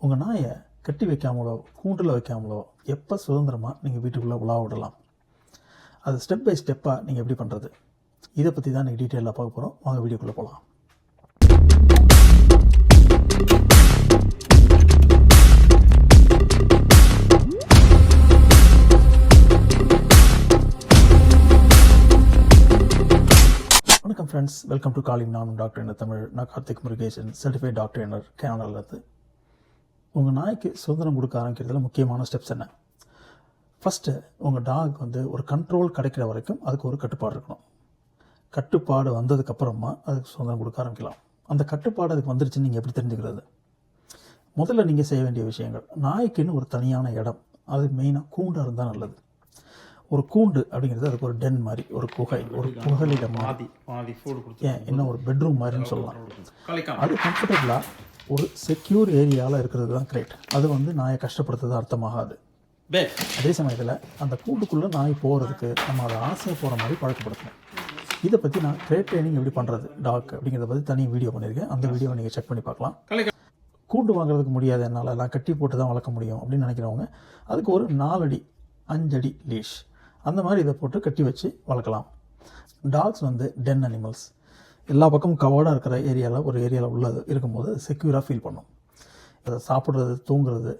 உங்கள் நாயை கட்டி வைக்காமலோ கூண்டில் வைக்காமலோ எப்போ சுதந்திரமாக நீங்கள் வீட்டுக்குள்ளே உலா விடலாம்? அது ஸ்டெப் பை ஸ்டெப்பாக நீங்கள் எப்படி பண்ணுறது இதை பற்றி தான் நீங்கள் டீட்டெயிலாக பார்க்க போகிறோம் வாங்க வீடியோக்குள்ளே போகலாம் வணக்கம் ஃப்ரெண்ட்ஸ் வெல்கம் டு காலிங் நானும் டாக்டர் என்ன தமிழ் நான் கார்த்திக் முருகேசன். சர்டிஃபைட் டாக்டர் என்ன கேனடாலேருந்து உங்கள் நாய்க்கு சுதந்திரம் கொடுக்க ஆரம்பிக்கிறதுல முக்கியமான ஸ்டெப்ஸ் என்ன? ஃபஸ்ட்டு உங்கள் டாக் வந்து ஒரு கண்ட்ரோல் கிடைக்கிற வரைக்கும் அதுக்கு ஒரு கட்டுப்பாடு இருக்கணும். கட்டுப்பாடு வந்ததுக்கப்புறமா அதுக்கு சுதந்திரம் கொடுக்க ஆரம்பிக்கலாம். அந்த கட்டுப்பாடு அதுக்கு வந்துருச்சுன்னு நீங்கள் எப்படி தெரிஞ்சுக்கிறது? முதல்ல நீங்கள் செய்ய வேண்டிய விஷயங்கள். நாய்க்குன்னு ஒரு தனியான இடம். அது மெயினாக கூண்டாக இருந்தால் நல்லது. ஒரு கூண்டு அப்படிங்கிறது அதுக்கு ஒரு டென் மாதிரி ஒரு குகை ஒரு புகலிடம் மாதிரி. ஏன்? இன்னும் ஒரு பெட்ரூம் மாதிரின்னு சொல்லலாம். அது கம்ஃபர்டபுளாக ஒரு செக்யூர் ஏரியாவில் இருக்கிறது தான் கிரேட் அது வந்து நாயை கஷ்டப்படுத்துறது அர்த்தமாகாது. அதே சமயத்தில் அந்த கூண்டுக்குள்ளே நாய் போகிறதுக்கு நம்ம அதை ஆசையாக போகிற மாதிரி பழக்கப்படுத்தணும். இதை பற்றி நான் கிரேட் ட்ரைனிங் எப்படி பண்ணுறது டாக் அப்படிங்கிறத பற்றி தனி வீடியோ பண்ணியிருக்கேன். அந்த வீடியோவை நீங்கள் செக் பண்ணி பார்க்கலாம். கூண்டு வாங்குறதுக்கு முடியாது என்னால். எல்லாம் கட்டி போட்டு தான் வளர்க்க முடியும் அப்படின்னு நினைக்கிறவங்க அதுக்கு ஒரு நாலடி அஞ்சடி லீஷ் அந்த மாதிரி இதை போட்டு கட்டி வச்சு வளர்க்கலாம். டாக்ஸ் வந்து டென் அனிமல்ஸ் எல்லா பக்கமும் கவர்டாக இருக்கிற ஏரியாவில் ஒரு ஏரியாவில் உள்ளது. இருக்கும்போது செக்யூராக ஃபீல் பண்ணும். அதை சாப்பிட்றது தூங்குறது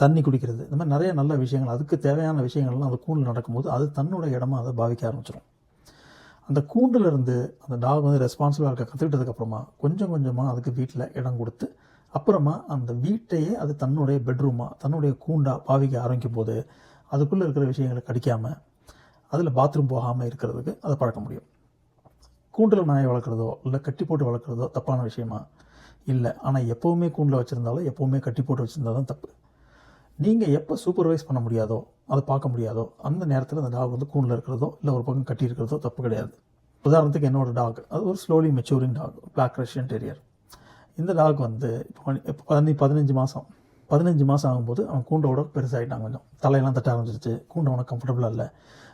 தண்ணி குடிக்கிறது இந்த மாதிரி நிறைய நல்ல விஷயங்கள் அதுக்கு தேவையான விஷயங்கள்லாம் அந்த கூண்டில் நடக்கும்போது அது தன்னோட இடமா அதை பாவிக்க ஆரம்பிச்சிடும் அந்த கூண்டிலிருந்து அந்த டாக் வந்து ரெஸ்பான்சிபிளாக இருக்க கற்றுக்கிட்டதுக்கப்புறமா கொஞ்சம் கொஞ்சமாக அதுக்கு வீட்டில் இடம் கொடுத்து அப்புறமா அந்த வீட்டையே அது தன்னுடைய பெட்ரூமாக தன்னுடைய கூண்டாக பாவிக்க ஆரம்பிக்கும் போது அதுக்குள்ளே இருக்கிற விஷயங்களை கடிக்காமல் அதில் பாத்ரூம் போகாமல் இருக்கிறதுக்கு அதை பழக்க முடியும். கூண்டில் நாயை வளர்க்குறதோ இல்லை கட்டி போட்டு வளர்க்குறதோ தப்பான விஷயமா? இல்லை. ஆனால் எப்போவுமே கூண்டில் வச்சுருந்தாலும் எப்போவுமே கட்டி போட்டு வச்சுருந்தா தான் தப்பு. நீங்கள் எப்போ சூப்பர்வைஸ் பண்ண முடியாதோ அதை பார்க்க முடியாதோ அந்த நேரத்தில் அந்த டாக் வந்து கூண்டில் இருக்கிறதோ இல்லை ஒரு பக்கம் கட்டி இருக்கிறதோ தப்பு கிடையாது. உதாரணத்துக்கு என்னோடய டாக் அது ஒரு slowly maturing dog black Russian terrier இந்த டாக் வந்து இப்போ இப்போ பதினஞ்சு மாதம் பதினஞ்சு மாதம் ஆகும்போது அவன் கூண்டோட பெருசாகிட்டான் கொஞ்சம். தலையெல்லாம் தட்ட ஆரம்பிச்சிருச்சு. கூண்டு அவனுக்கு கம்ஃபர்டபுளாக இல்லை.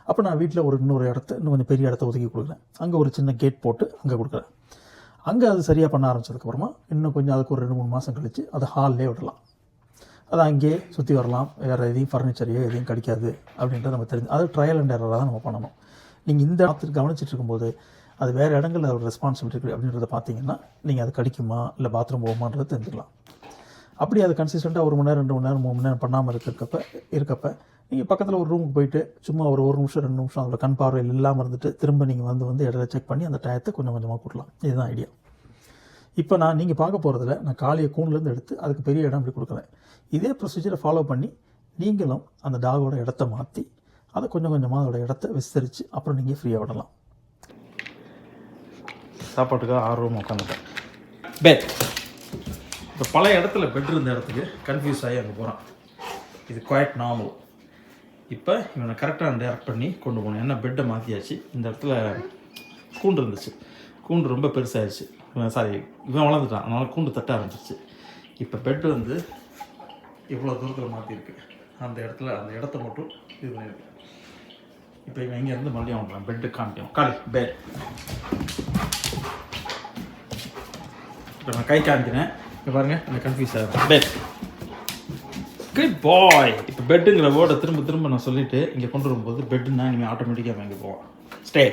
அப்போ நான் வீட்டில் ஒரு இன்னொரு இடத்த இன்னும் கொஞ்சம் பெரிய இடத்த ஒதுக்கி கொடுக்குறேன். அங்கே ஒரு சின்ன கேட் போட்டு அங்கே கொடுக்குறேன். அங்கே அது சரியாக பண்ண ஆரம்பிச்சதுக்கப்புறமா இன்னும் கொஞ்சம் அதுக்கு ஒரு ரெண்டு மூணு மாதம் கழித்து அதை ஹால்லே விடலாம். அது அங்கேயே சுற்றி வரலாம். வேறு எதையும் ஃபர்னிச்சரையோ எதையும் கிடைக்காது அப்படின்றது நம்ம தெரிஞ்சு அது ட்ரையல் அண்ட் எரராக தான் நம்ம பண்ணணும். நீங்கள் இந்த இடத்துக்கு கவனிச்சிட்டு இருக்கும்போது அது வேறு இடங்களில் ஒரு ரெஸ்பான்சிபிலிட்டி இருக்குது அப்படின்றத பார்த்தீங்கன்னா நீங்கள் அது கடிக்குமா இல்லை பாத்ரூம் போகுமான்றதை தெரிஞ்சுக்கலாம். அப்படி அது கன்சிஸ்டண்ட்டாக ஒரு மணி நேரம் ரெண்டு மணி நேரம் மூணு மணி நேரம் பண்ணாமல் இருக்கப்ப இருக்கப்ப நீங்கள் பக்கத்தில் ஒரு ரூமுக்கு போயிட்டு சும்மா ஒரு ஒரு நிமிஷம் ரெண்டு நிமிஷம் அதோட கண் பார்வையில் இல்லாமல் இருந்துட்டு திரும்ப நீங்கள் வந்து வந்து இடத்துல செக் பண்ணி அந்த டயத்தை கொஞ்சம் கொஞ்சமாக கூட்டலாம். இதுதான் ஐடியா இப்போ நான் நீங்கள் பார்க்க போகிறதுல நான் காலியை கூண்டுலேருந்து எடுத்து அதுக்கு பெரிய இடம் இப்படி கொடுக்குறேன். இதே ப்ரொசீஜரை ஃபாலோ பண்ணி நீங்களும் அந்த டாகோட இடத்த மாற்றி அதை கொஞ்சம் கொஞ்சமாக அதோட இடத்த விஸ்தரித்து அப்புறம் நீங்கள் ஃப்ரீயாக விடலாம். சாப்பாட்டுக்காக ஆர்வம் உட்காந்துட்டேன். பெட் இப்போ பல இடத்துல பெட் இருந்த இடத்துக்கு கன்ஃபியூஸ் ஆகி அங்கே போகிறான் இது குவாய்ட் நார்மல் இப்போ இவனை கரெக்டாக டேரக்ட் பண்ணி கொண்டு போனேன் ஏன்னா பெட்டை மாற்றியாச்சு இந்த இடத்துல கூண்டு இருந்துச்சு. கூண்டு ரொம்ப பெருசாகிடுச்சு இவன் சாரி இவன் வளர்ந்துட்டான். அதனால் கூண்டு தட்ட ஆரம்பிச்சிருச்சு. இப்போ பெட் வந்து இவ்வளோ தூரத்தில் மாற்றிருக்கு அந்த இடத்துல அந்த இடத்த மட்டும் இது பண்ணியிருக்கு. இப்போ இவன் இங்கேருந்து மறுபடியும் வாங்கலாம் பெட்டு காமிக்கணும் காலி பெட் இப்போ நான் கை காமிக்கிறேன். பாருங்க எனக்கு கன்ஃபியூஸ் ஆகுது பெட் குட் பாய் இப்போ பெட்டுங்கிற வேர்டை திரும்ப திரும்ப நான் சொல்லிட்டு இங்கே கொண்டு வரும்போது பெட்டுன்னா இனிமேல் ஆட்டோமேட்டிக்காக இங்கே போவான் ஸ்டே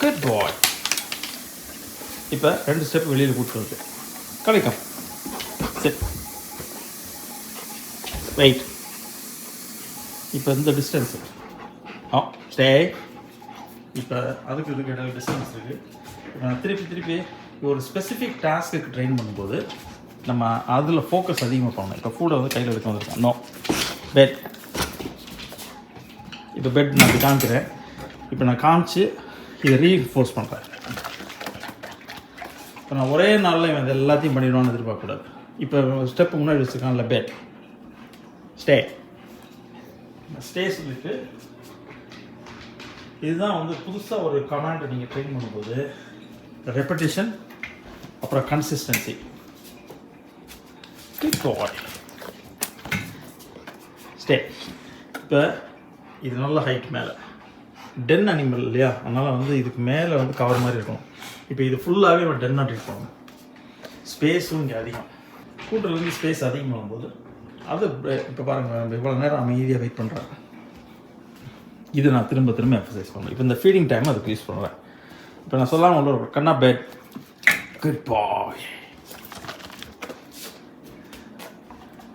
குட் பாய் இப்போ ரெண்டு ஸ்டெப் வெளியில் கூப்பிட்டு வருது சரி வெயிட் இப்போ இந்த டிஸ்டன்ஸு ஆ ஸ்டே இப்போ அதுக்கு இதுக்கு இடையில டிஸ்டன்ஸ் இருக்குது நான் திருப்பி திருப்பி ஒரு ஸ்பெசிஃபிக் டாஸ்க்கு ட்ரெயின் பண்ணும்போது நம்ம அதில் ஃபோக்கஸ் அதிகமாக பண்ணணும். இப்போ ஃபுட்டை வந்து கையில் எடுக்க வந்துருக்கோம். நோ பெட் இப்போ பெட் நான் இப்படி காமிக்கிறேன். இப்போ நான் காமிச்சு இதை ரீஃபோர்ஸ் பண்ணுறேன் இப்போ நான் ஒரே நாளில் இவன் எல்லாத்தையும் பண்ணிடுவான்னு எதிர்பார்க்கக்கூடாது. இப்போ ஸ்டெப்பு முன்னாடி வச்சுருக்கான்ல பெட் ஸ்டே ஸ்டே சொல்லிட்டு இதுதான் வந்து புதுசாக ஒரு கமாண்டை நீங்கள் ட்ரெயின் பண்ணும்போது ரெப்படேஷன் அப்புறம் கன்சிஸ்டன்சி ஸ்டே இப்போ இது நல்ல ஹைட் மேலே. டென் அனிமல் இல்லையா? அதனால் வந்து இதுக்கு மேலே வந்து கவர் மாதிரி இருக்கும் இப்போ இது ஃபுல்லாகவே நம்ம டென்னாக ட்ரீட் பண்ணணும். ஸ்பேஸும் இங்கே அதிகம். கூட்டுலேருந்து ஸ்பேஸ் அதிகமாகும் போது அது இப்போ பாருங்கள் இவ்வளோ நேரம் அமைதியாக வெயிட் பண்ணுறேன் இது நான் திரும்ப திரும்ப எக்ஸசைஸ் பண்ணுவேன் இப்போ இந்த ஃபீடிங் டைம் அதுக்கு யூஸ் பண்ணுவேன். இப்போ நான் சொல்லாமல் உள்ள ஒரு கண்ணா பெட் குட் பாய்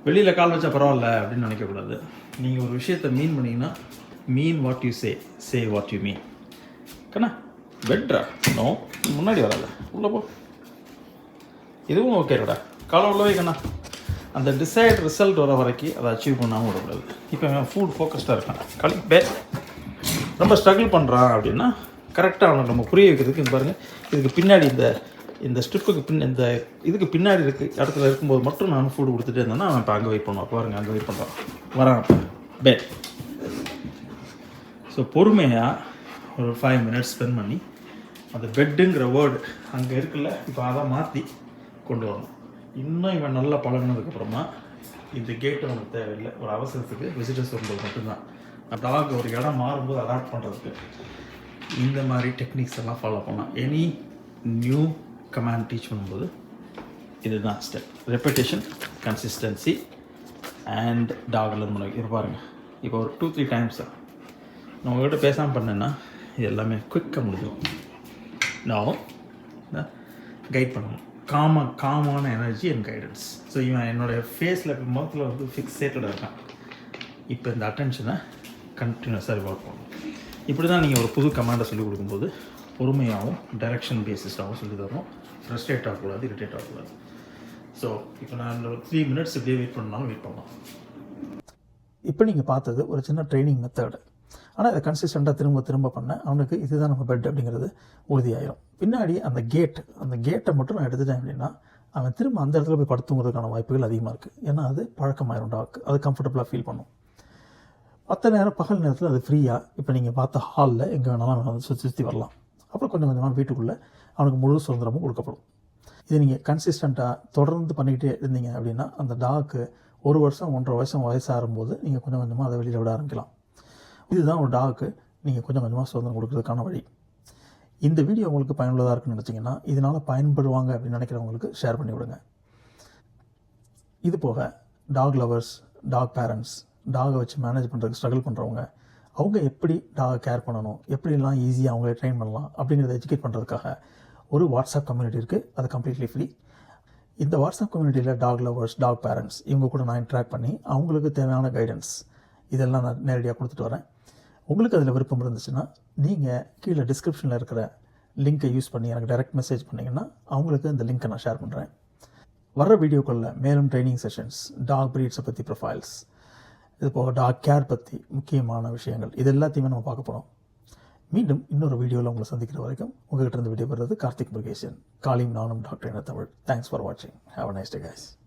வெளியில் கால் வச்சா பரவாயில்ல அப்படின்னு நினைக்கக்கூடாது. நீங்கள் ஒரு விஷயத்தை மீன் பண்ணீங்கன்னா mean what you say say what you mean கண்ணா பெட்ரா நோ முன்னாடி வராத. உள்ளே போ. இதுவும் ஓகேடா காலம் உள்ளவே கண்ணா. அந்த டிசைட் ரிசல்ட் வர வரைக்கும் அதை அச்சீவ் பண்ணாமல் விடக்கூடாது. இப்போ ஃபுட் ஃபோக்கஸ்டாக இருக்கான். களி பே ரொம்ப ஸ்ட்ரகிள் பண்ணுறான் அப்படின்னா கரெக்டாக அவனுக்கு நம்ம புரிய வைக்கிறதுக்கு பாருங்கள் இதுக்கு பின்னாடி இந்த இந்த ஸ்ட்ரிப்புக்கு பின் இந்த இதுக்கு பின்னாடி இருக்கு இடத்துல இருக்கும்போது மட்டும் நான் ஃபுட் கொடுத்துட்டே இருந்தேன்னா அவன் இப்போ அங்கே வெயிட் பண்ணுவான். பாருங்கள் அங்கே வெயிட் பண்ணுறான் வரான். பே ஸோ பொறுமையாக ஒரு ஃபைவ் மினிட்ஸ் ஸ்பெண்ட் பண்ணி அந்த பெட்டுங்கிற வேர்டு அங்கே இருக்குல்ல இப்போ அதை மாற்றி கொண்டு வரணும். இன்னும் இவன் நல்லா பழகினதுக்கப்புறமா இந்த கேட்டு அவனுக்கு தேவையில்லை. ஒரு அவசரத்துக்கு விசிட்டர்ஸ் வரும்போது மட்டும்தான். டாக் ஒரு இடம் மாறும்போது அடாப்ட் பண்ணுறதுக்கு இந்த மாதிரி டெக்னிக்ஸ் எல்லாம் ஃபாலோ பண்ணலாம். எனி நியூ கமாண்ட் டீச் பண்ணும்போது இதுதான் step repetition consistency and dog learn பண்ண இது பாருங்க. இப்போ ஒரு டூ த்ரீ டைம்ஸ் நான் உங்கள்கிட்ட பேசாமல் பண்ணேன்னா இது எல்லாமே குயிக்காக முடிஞ்சிடும். நான் கைட் பண்ணணும். காம காமான எனர்ஜி அண்ட் கைடன்ஸ் ஸோ இவன் என்னோடய ஃபேஸில் முகத்தில் வந்து ஃபிக்ஸேட்டடாக இருக்கான். இப்போ இந்த அட்டென்ஷனை கண்டினியூஸாக ரிவால்வ் பண்ணணும் இப்படி தான் நீங்கள் ஒரு புது கமாண்டை சொல்லிக் கொடுக்கும்போது பொறுமையாகவும் டைரக்ஷன் பேசிஸாகவும் சொல்லி தரணும். ஃப்ரெஸ்ட்ரேட் ஆகக்கூடாது இரிட்டேட் ஆகக்கூடாது. ஸோ இப்போ நான் த்ரீ மினிட்ஸ் இப்படியே வெயிட் பண்ணாலும் வெயிட் பண்ணலாம். இப்போ நீங்கள் பார்த்தது ஒரு சின்ன ட்ரைனிங் மெத்தடு ஆனால் இதை கன்சிஸ்டண்ட்டாக திரும்ப திரும்ப பண்ண அவனுக்கு இதுதான் நம்ம பெட் அப்படிங்கிறது உறுதியாயிரும். பின்னாடி அந்த கேட் அந்த கேட்டை மட்டும் நான் எடுத்துட்டேன் அப்படின்னா அவன் திரும்ப அந்த இடத்துல போய் படுத்துங்கிறதுக்கான வாய்ப்புகள் அதிகமாக இருக்குது ஏன்னா அது பழக்கமாயிரும் டாக். அது கம்ஃபர்டபுளாக ஃபீல் பண்ணும். மற்ற நேரம் பகல் நேரத்தில் அது ஃப்ரீயாக இப்போ நீங்கள் பார்த்த ஹாலில் எங்கே வேணாலும் அவன் வந்து சுற்றி சுற்றி வரலாம். அப்புறம் கொஞ்சம் கொஞ்சமாக வீட்டுக்குள்ளே அவனுக்கு முழு சுதந்திரமும் கொடுக்கப்படும். இது நீங்கள் கன்சிஸ்டண்ட்டாக தொடர்ந்து பண்ணிக்கிட்டே இருந்தீங்க அப்படின்னா அந்த டாக்கு ஒரு வருஷம் ஒன்றரை வருஷம் வயசாகும்போது நீங்கள் கொஞ்சம் கொஞ்சமாக அதை வெளியில் விட ஆரம்பிக்கலாம். இதுதான் ஒரு டாக்கு நீங்கள் கொஞ்சம் கொஞ்சமாக சுதந்திரம் கொடுக்கறதுக்கான வழி. இந்த வீடியோ உங்களுக்கு பயனுள்ளதாக இருக்குன்னு நினச்சிங்கன்னா இதனால் பயன்படுவாங்க அப்படின்னு நினைக்கிறவங்களுக்கு ஷேர் பண்ணி விடுங்க இது போக டாக் லவர்ஸ் டாக் பேரண்ட்ஸ் டாகை வச்சு மேனேஜ் பண்ணுறதுக்கு ஸ்ட்ரகிள் பண்ணுறவங்க அவங்க எப்படி டாகை கேர் பண்ணணும்? எப்படிலாம் ஈஸியாக அவங்கள ட்ரெயின் பண்ணலாம்? அப்படிங்கிறத எஜுகேட் பண்ணுறதுக்காக ஒரு வாட்ஸ்அப் கம்யூனிட்டி இருக்குது அது கம்ப்ளீட்லி ஃப்ரீ இந்த வாட்ஸ்அப் கம்யூனிட்டியில் டாக் லவர்ஸ் டாக் பேரண்ட்ஸ் இவங்க கூட நான் இன்ட்ராக்ட் பண்ணி அவங்களுக்கு தேவையான கைடன்ஸ் இதெல்லாம் நான் நேரடியாக கொடுத்துட்டு வரேன். உங்களுக்கு அதில் விருப்பம் இருந்துச்சுன்னா நீங்கள் கீழே டிஸ்கிரிப்ஷனில் இருக்கிற லிங்க்கை யூஸ் பண்ணி எனக்கு டைரக்ட் மெசேஜ் பண்ணிங்கன்னா அவங்களுக்கு இந்த லிங்க்கை நான் ஷேர் பண்ணுறேன் வர்ற வீடியோக்களில் மேலும் ட்ரைனிங் செஷன்ஸ் டாக் ப்ரீட்ஸை பற்றி ப்ரொஃபைல்ஸ் இது போக டாக் கேர் பற்றி முக்கியமான விஷயங்கள். இது எல்லாத்தையுமே நம்ம பார்க்க போகிறோம் மீண்டும் இன்னொரு வீடியோவில் உங்களை சந்திக்கிற வரைக்கும் உங்கள்கிட்ட இருந்து வீடியோ கார்த்திக் முருகேசன். காலியும் நானும் டாக்டர் என தமிழ் தேங்க்ஸ் ஃபார் வாட்சிங் have a nice day guys